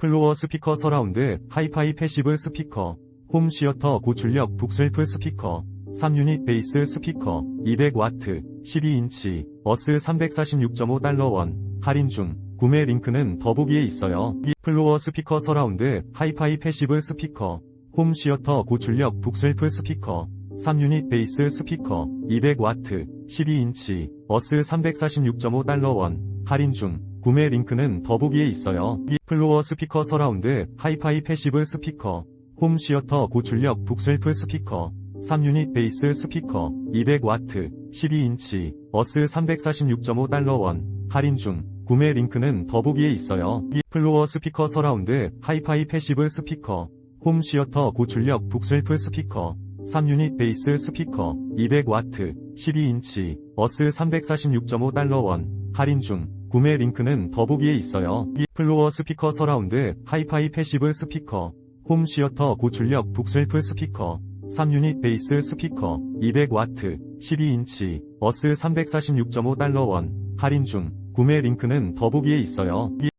플로어 스피커 서라운드 하이파이 패시브 스피커 홈 시어터 고출력 북셀프 스피커 3유닛 베이스 스피커 200와트 12인치 어스 346.5달러 원 할인 중 구매 링크는 더보기에 있어요. 이 플로어 스피커 서라운드 하이파이 패시브 스피커 홈 시어터 고출력 북셀프 스피커 3유닛 베이스 스피커 200와트 12인치 어스 346.5달러 원 할인 중 구매 링크는 더보기에 있어요. 이 플로어 스피커 서라운드 하이파이 패시브 스피커 홈 시어터 고출력 북셀프 스피커 3유닛 베이스 스피커 200와트 12인치 어스 346.5달러 원 할인 중 구매 링크는 더보기에 있어요. 이 플로어 스피커 서라운드 하이파이 패시브 스피커 홈 시어터 고출력 북셀프 스피커 3유닛 베이스 스피커 200와트 12인치 어스 346.5달러 원 할인 중 구매 링크는 더보기에 있어요. 이 플로어 스피커 서라운드 하이파이 패시브 스피커 홈 시어터 고출력 북셀프 스피커 3유닛 베이스 스피커 200와트 12인치 어스 346.5달러 원 할인 중 구매 링크는 더보기에 있어요. 이